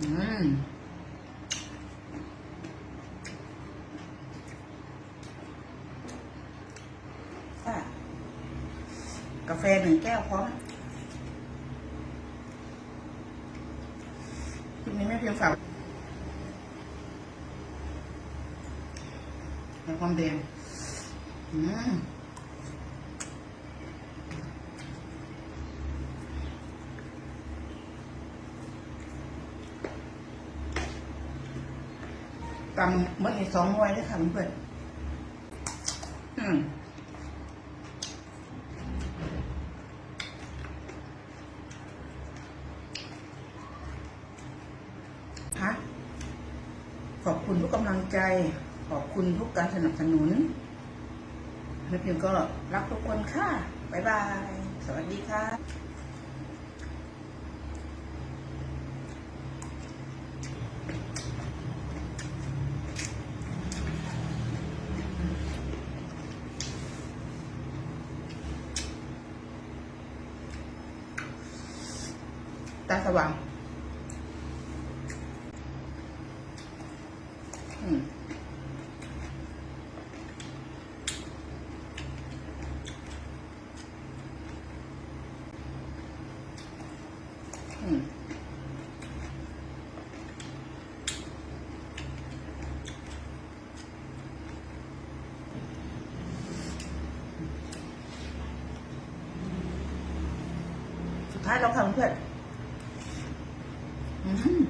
อืมกาแฟหนึ่งแก้วพร้อมคลิปนี้ไม่เพียงฝากในความแดงอืม ตำมันอีกสองหน่วยด้วยค่ะเพื่อนอืมคะขอบคุณทุกกำลังใจ ขอบคุณทุกการสนับสนุนแม่พิมก็รักทุกคนค่ะ บ๊ายบาย สวัสดีค่ะ ตาสว่างสุดท้ายเราทำเพื่อนอืม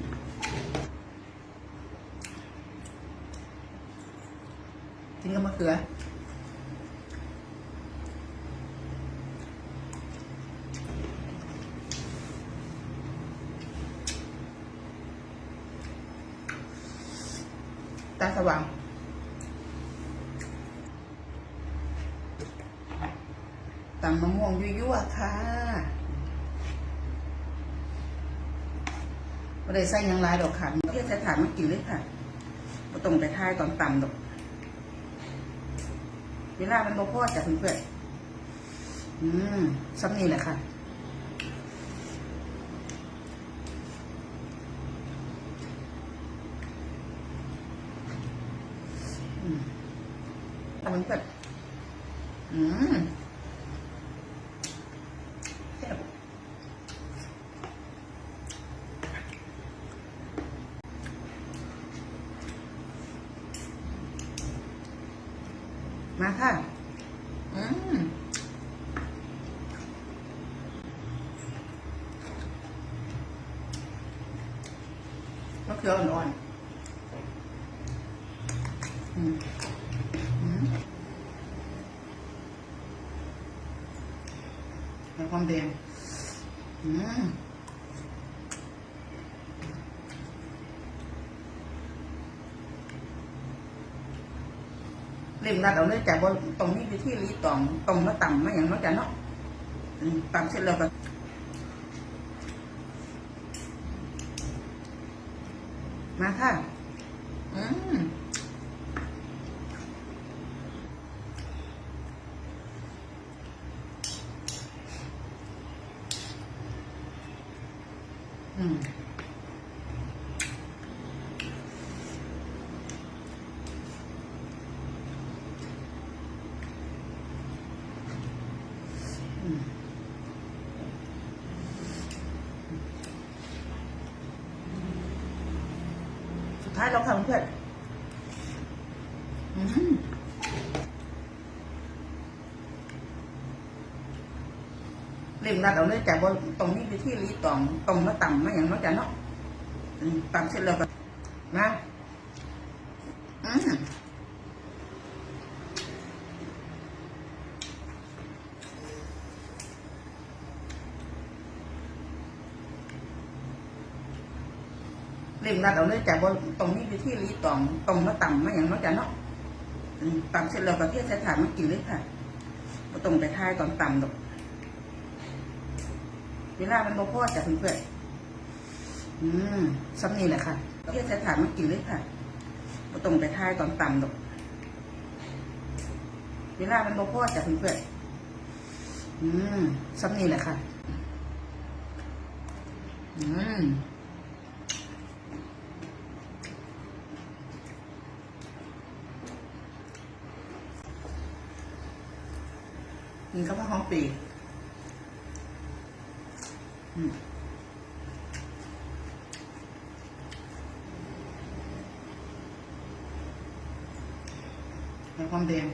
กินกับมะเขือ ตาสว่างตังมะม่วงยั่วๆค่ะไม่ได้ใส่ยังลายดอกค่ะเพียงใส่ถานมากินเลยค่ะก็ต้องไปท้ายก่อนต่ำดอก เวลามันบ่พอจากเพื่อนๆอืมซ้ำนี่แหละค่ะ อืมทำมันเพื่อนอืมแซ่บมาค่ะ อืมมะเขืออ่อนๆ แล้วความแดงอืมเล่มรัดเอาเลยจากบนตรงนี้ไปที่รีตองตรงแล้วต่ำไมาอย่างน้อยจะเนาะต่ำเสร็จแล้วก็มาค่ะ อืม ท้ายเราทำเพื่อนอืมเล่มรัดเอาเลยจากบนตรงนี้ไปที่รีตองตรงแล้วต่ำไม่อย่างน้อยจะเนาะอืมต่ำเสร็จแล้วก็นะอืม เล่มรัดเอาเลยจากบนตรงนี้ไปที่รีตองตรงแล้วต่ำมาอย่างน้อยจ้ะเนาะต่ำเสร็จแล้วก็เทียมใส่ถาดมากินเลยค่ะก็ต้องไปทายก่อนต่ำดอกเวลามันบ่พอจากเพื่อนๆอืมซ้ำนี่แหละค่ะเทียบใส่ถานมากินเลยค่ะก็ต้องไปทายก่อนต่ำดอกเวลามันบ่พอจากเพื่อนๆอืมซ้ำนี่แหละค่ะ อืม กินข้าวผัดหอมปีอืมแล้วความแดง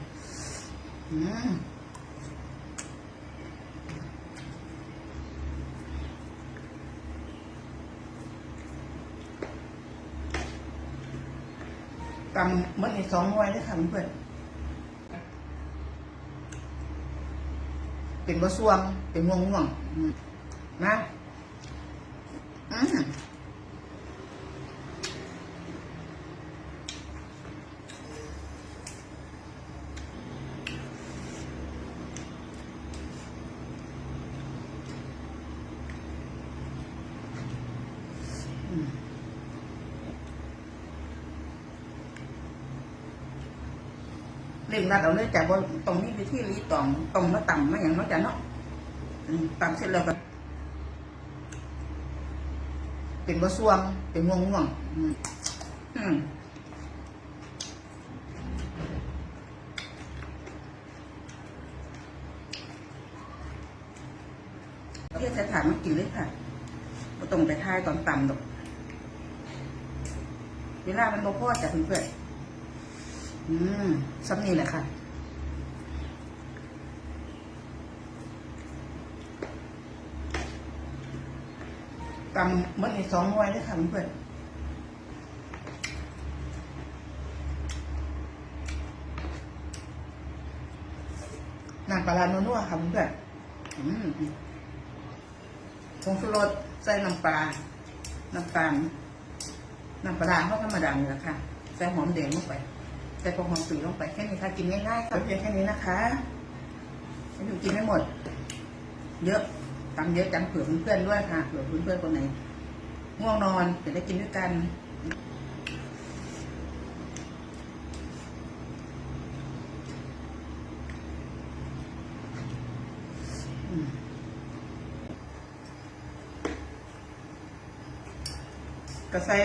อืมตำมันอีกสองหน่วยเลยค่ะเพื่อน เป็นบะซวง เป็นม่วงม่วงๆนะอืม เล่งรัดเอาเลยจากบนตรงนี้ไปที่รีตองตรงแล้วต่ำมาอย่างน้อยจ้ะเนาะต่ำเสร็จแล้วก็เป็นบะซวงเป็นม่วงม่วงอืมอืมเรียกสถานมากินเลยค่ะก็ตรงไปท้ายตอนต่ำดอกเวลามันบ่พอจ้ะเพื่อนๆ อืมซ้ำนี่แหละค่ะตำมันอีกสองหน่วยเลยค่ะเพื่อนน้ำปลาร้านัวๆค่ะเพื่อนอืมผงชูรสใส่น้ำปลา น้ำตาล น้ำปลาเขาธรรมดานี่แหละค่ะ ใส่หอมแดงลงไป ใส่ผงหอมสีลงไปแค่นี้ค่ะกินง่ายๆค่ะเพียงแค่นี้นะคะให้ดูกินไม่หมด เยอะตำเยอะจังเผื่อเพื่อนๆด้วยค่ะเผื่อเพื่อนๆคนไหนง่วงนอนจะได้กินด้วยกันอืมกระใส่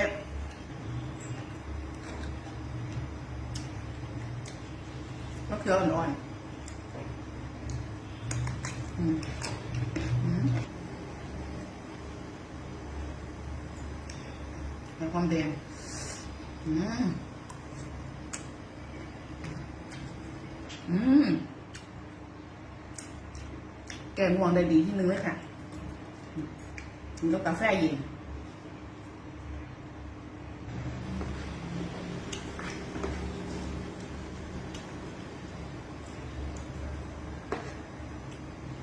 เดืออ่อนๆอืมอืมแล้วความแดงอืมอืมแกงม่วงได้ดีที่นึงเลยค่ะกินกับกาแฟเย็น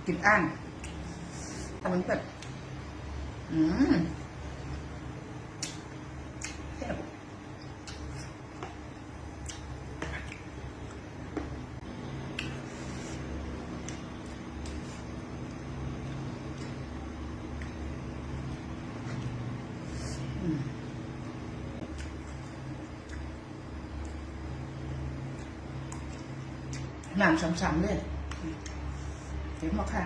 กินอ่างทำมันแบบอืมแซ่บอืมน้ำช้ำๆเลย เห็นไหมค่ะ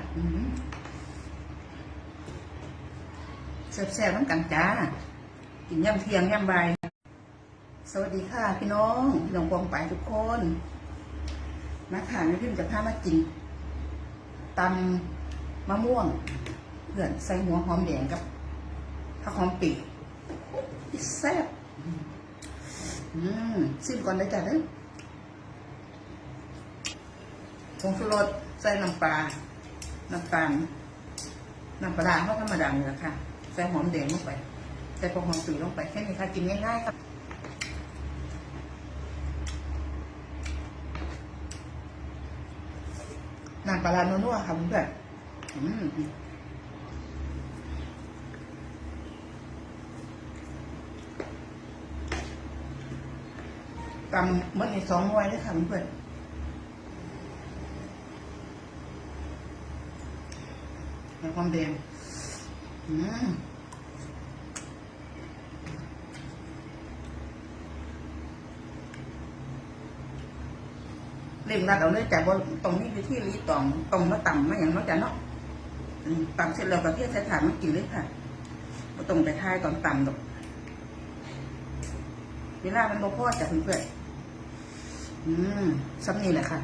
แซ่บๆน้ำกันจ้า กินย่ำเทียงย่ำบ่ายสวัสดีค่ะ พี่น้องพี่น้องปองไปทุกคนมาค่ะแม่พิมจะพามากินตำมะม่วง เพื่อนใส่หัวหอมแดงกับผักหอมปีกแซ่บอืมซิมก่อนเลยจ้ะเด้อผงชูรสใส่น้ำปลา น้ำตาลน้ำปลาร้าเขาธรรมดานี่แหละค่ะ ใส่หอมแดงลงไป ใส่ผักหอมปีลงไปแค่นี้ค่ะกินง่ายๆครับน้ำปลาร้านัวๆค่ะเพื่อนๆอืมตำมันอีกสองหน่วยเลยค่ะเพื่อน แล้วความแดงอืมเล่งรัดเอาเลยจากบนตรงนี้ไปที่รีตองตรงแล้วต่ำมาอย่างน้อยจ้ะเนาะต่ำเสร็จแล้วก็เทียบใส่ถานมากินเลยค่ะก็ตรงไปท้ายตอนต่ำดอกเวลามันบ่พอจ้ะเพื่อนๆอืมซ้ำนี่แหละค่ะ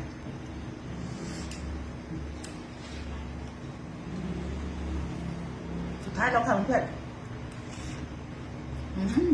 สุดท้ายเราค่ะเพื่อนอืม